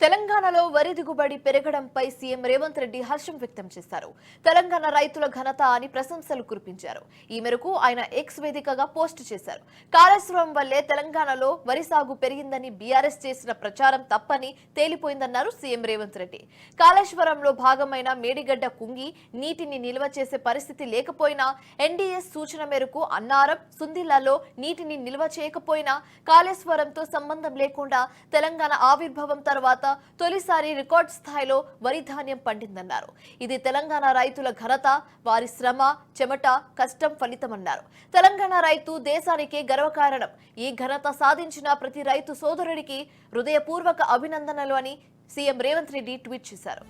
తెలంగాణలో వరి దిగుబడి పెరగడంపై సీఎం రేవంత్ రెడ్డి హర్షం వ్యక్తం చేశారు. తెలంగాణ రైతుల ఘనత అని ప్రశంసలు కురిపించారు. ఈ మేరకు ఆయన ఎక్స్ వేదికగా పోస్ట్ చేశారు. కాళేశ్వరం వల్లే తెలంగాణలో వరి సాగు పెరిగిందని బీఆర్ఎస్ చేసిన ప్రచారం తప్పని తేలిపోయిందన్నారు సీఎం రేవంత్ రెడ్డి. కాళేశ్వరంలో భాగమైన మేడిగడ్డ కుంగి నీటిని నిల్వ చేసే పరిస్థితి లేకపోయినా ఎన్డీఎస్ సూచన మేరకు అన్నారం సుందిల్లాలో నీటిని నిల్వ చేయకపోయినా కాళేశ్వరంతో సంబంధం లేకుండా తెలంగాణ ఆవిర్భావం తర్వాత తొలిసారి రికార్డ్ స్థాయిలో వరి ధాన్యం పండిందన్నారు. ఇది తెలంగాణ రైతుల ఘనత వారి శ్రమ చెమట కష్టం ఫలితమన్నారు. తెలంగాణ రైతు దేశానికే గర్వకారణం. ఈ ఘనత సాధించిన ప్రతి రైతు సోదరుడికి హృదయపూర్వక అభినందనలు అని సీఎం రేవంత్ రెడ్డి ట్వీట్ చేశారు.